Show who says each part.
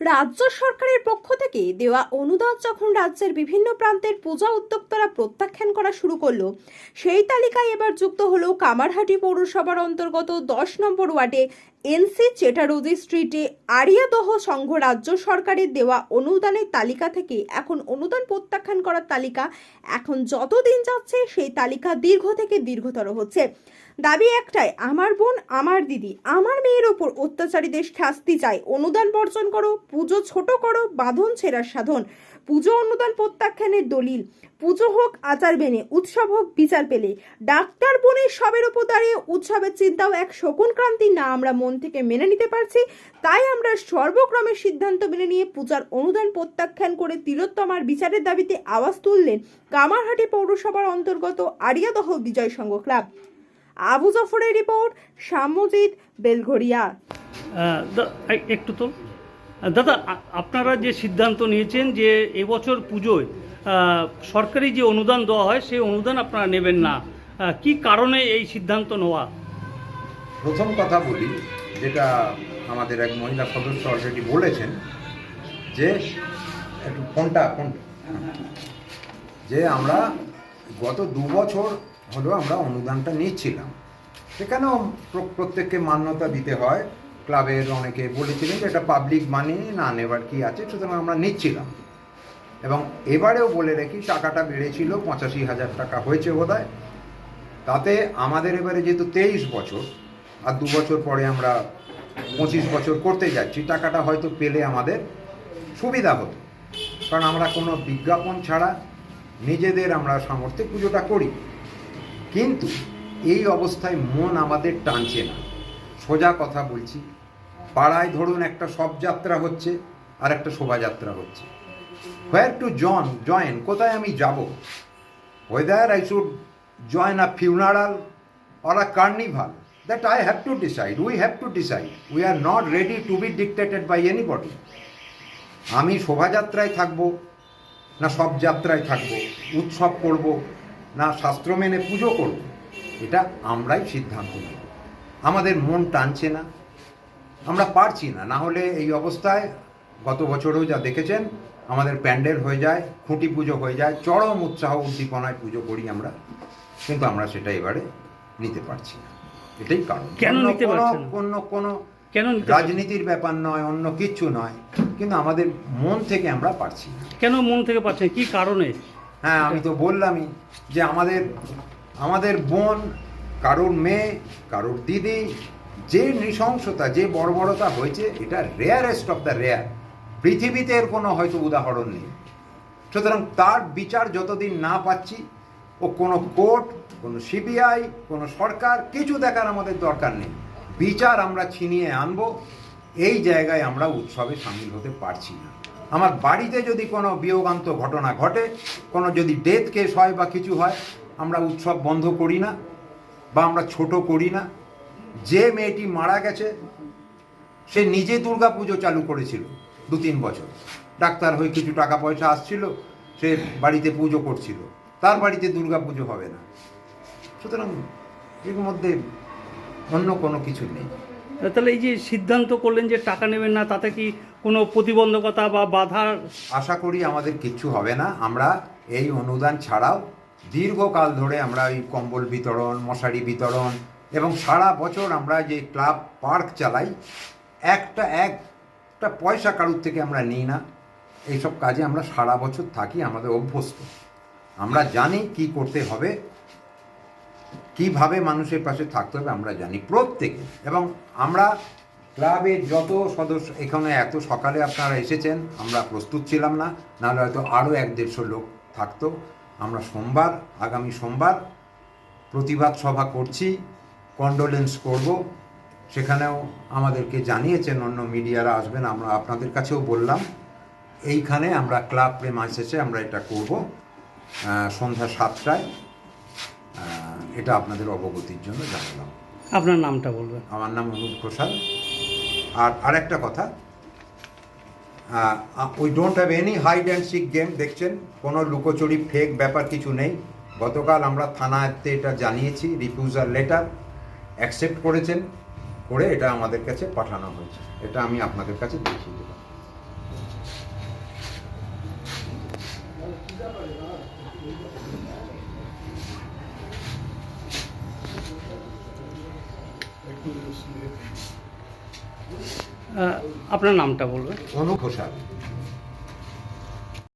Speaker 1: রাজ্য সরকারের পক্ষ থেকে দেওয়া অনুদান যখন রাজ্যের বিভিন্ন প্রান্তের পূজা উদ্যোক্তারা প্রত্যাখ্যান করা শুরু করল, সেই তালিকায় এবার যুক্ত হলো কামারহাটি পৌরসভার অন্তর্গত দশ নম্বর ওয়ার্ডে এনসি চেটারোজি স্ট্রিটে আরিয়াদহ সংঘ রাজ্য সরকারের দেওয়া অনুদানের তালিকা থেকে এখন অনুদান প্রত্যাখ্যান করার তালিকা এখন যত দিন যাচ্ছে সেই তালিকা দীর্ঘ থেকে দীর্ঘতর হচ্ছে। দাবি একটাই, আমার বোন, আমার দিদি, আমার মেয়ের ওপর অত্যাচারীদের শাস্তি চাই, অনুদান বর্জন করো পুজো ছোট করো, বাঁধন ছেঁড়ার সাধন। পুজো অনুদান প্রত্যাখ্যানের দলিল। পুজো হোক আচার বেনে, উৎসব হোক বিচার পেলে। ডাক্তার বোনের সবের ওপর দাঁড়িয়ে উৎসবের চিন্তাও এক শকুন ক্রান্তি না আমরা মন থেকে মেনে নিতে পারছি। তাই আমরা সর্বক্রমে সিদ্ধান্ত মেনে নিয়ে পূজার অনুদান প্রত্যাখ্যান করে তিলোত্তমার বিচারের দাবিতে আওয়াজ তুললেন কামারহাটি পৌরসভার অন্তর্গত আরিয়াদহ বিজয় সংঘ ক্লাব। আবু জফরের রিপোর্ট, সাম্যজিৎ বেলঘরিয়া
Speaker 2: একটু তো দাদা আপনারা যে সিদ্ধান্ত নিয়েছেন যে এবছর পুজোয় সরকারি যে অনুদান দেওয়া হয়, সেই অনুদান আপনারা নেবেন না। কি কারণে এই সিদ্ধান্ত নেওয়া?
Speaker 3: প্রথম কথা বলি, যেটা আমাদের এক মহিলা সদস্য অলরেডি বলেছেন, যে একটু ফোনটা ফোনটা যে আমরা গত দু বছর হলো আমরা অনুদানটা নিচ্ছিলাম। সেখানেও প্র- প্রত্যেককে মান্যতা দিতে হয়। ক্লাবের অনেকে বলেছিলেন যে এটা পাবলিক মানি না নেবার কি আছে, সুতরাং আমরা নিচ্ছিলাম। এবং এবারেও বলে রেখি, টাকাটা বেড়েছিল, পঁচাশি হাজার টাকা হয়েছে বোধহয়। তাতে আমাদের এবারে যেহেতু তেইশ বছর, আর দু বছর পরে আমরা পঁচিশ বছর করতে যাচ্ছি, টাকাটা হয়তো পেলে আমাদের সুবিধা হতো। কারণ আমরা কোনো বিজ্ঞাপন ছাড়া নিজেদের আমরা সামর্থ্যে পুজোটা করি। কিন্তু এই অবস্থায় মন আমাদের টানছে না। সোজা কথা বলছি পাড়ায় ধরুন একটা শবযাত্রা হচ্ছে আর একটা শোভাযাত্রা হচ্ছে হোয়ার টু জন জয়েন কোথায় আমি যাব whether I should join a funeral or a carnival, that I have to decide. We have to decide. We are not ready to be dictated by anybody. আমি শোভাযাত্রায় থাকব না সব যাত্রায় থাকব উৎসব করব না শাস্ত্র মেনে পুজো করব এটা আমরাই সিদ্ধান্ত নেব আমাদের মন টানছে না। আমরা পারছি না। না হলে এই অবস্থায় গত বছরেও যা দেখেছেন আমাদের প্যান্ডেল হয়ে যায় খুঁটি পুজো হয়ে যায় চরম উৎসাহ উদ্দীপনায় পুজো করি আমরা। কিন্তু আমরা সেটা এবারে নিতে পারছি না। এটাই কারণ।
Speaker 2: কেন
Speaker 3: অন্য
Speaker 2: নিতে
Speaker 3: কোনো- অন্য কোনো
Speaker 2: কেন
Speaker 3: রাজনীতির ব্যাপার নয় অন্য কিচ্ছু নয়। কিন্তু আমাদের মন থেকে আমরা পারছি না।
Speaker 2: কেন মন থেকে পাচ্ছেন কি কারণে?
Speaker 3: হ্যাঁ আমি তো বললামই যে আমাদের আমাদের বোন কারোর মেয়ে, কারোর দিদি, যে নৃশংসতা, যে বর্বরতা হয়েছে, এটা রেয়ারেস্ট অফ দ্য রেয়ার পৃথিবীতে এর কোনো হয়তো উদাহরণ নেই। সুতরাং তার বিচার যতদিন না পাচ্ছি, ও কোনো কোর্ট, কোনো সিবিআই, কোনো সরকার, কিছু দেখার আমাদের দরকার নেই। বিচার আমরা ছিনিয়ে আনব, এই জায়গায় আমরা উৎসবে সামিল হতে পারছি না। আমার বাড়িতে যদি কোনো বিয়োগান্ত ঘটনা ঘটে, কোনো যদি ডেথ কেস হয় বা কিছু হয়, আমরা উৎসব বন্ধ করি না। বা আমরা ছোট করি না। যে মেয়েটি মারা গেছে সে নিজে দুর্গা পুজো চালু করেছিল দু তিন বছর। ডাক্তার হয়ে কিছু টাকা পয়সা আসছিল সে বাড়িতে পুজো করছিল। তার বাড়িতে দুর্গা পুজো হবে না। সুতরাং এর মধ্যে অন্য কোনো কিছু নেই।
Speaker 2: তাহলে এই যে সিদ্ধান্ত করলেন যে টাকা নেবেন না তাতে কি কোনো প্রতিবন্ধকতা বা বাধা?
Speaker 3: আশা করি আমাদের কিচ্ছু হবে না। আমরা এই অনুদান ছাড়াও দীর্ঘকাল ধরে আমরা এই কম্বল বিতরণ, মশারি বিতরণ এবং সারা বছর আমরা যে ক্লাব পার্ক চালাই, একটা একটা পয়সা কারুর থেকে আমরা নিই না। এইসব কাজে আমরা সারা বছর থাকি, আমাদের অভ্যস্ত। আমরা জানি কি করতে হবে, কীভাবে মানুষের পাশে থাকতে হবে, আমরা জানি প্রত্যেকে। এবং আমরা ক্লাবের যত সদস্য, এখানে এত সকালে আপনারা এসেছেন, আমরা প্রস্তুত ছিলাম না, নাহলে হয়তো আরও এক দেড়শো লোক থাকতো। আমরা সোমবার আগামী সোমবার প্রতিবাদ সভা করছি কন্ডোলেন্স করব। সেখানেও আমাদেরকে জানিয়েছেন অন্য মিডিয়ারা আসবেন আমরা আপনাদের কাছেও বললাম। এইখানে আমরা ক্লাব প্রেমাইসেসে আমরা এটা করব সন্ধ্যা সাতটায়। এটা আপনাদের অবগতির জন্য জানালাম।
Speaker 2: আপনার নামটা বলবেন।
Speaker 3: আমার নাম অনুপ ঘোষাল। আর আরেকটা কথা we don't have any hide and seek game দেখছেন? কোনো লুকোচুরি ফেক ব্যাপার কিছু নেই। গতকাল আমরা থানাতে এটা জানিয়েছি রিফিউজাল লেটার অ্যাকসেপ্ট করেছেন করে এটা আমাদের কাছে পাঠানো হয়েছে। এটা আমি আপনাদের কাছে দেখিয়ে দিলাম
Speaker 2: আহ, আপনার নামটা বলবেন?
Speaker 3: অনু ঘোষাল।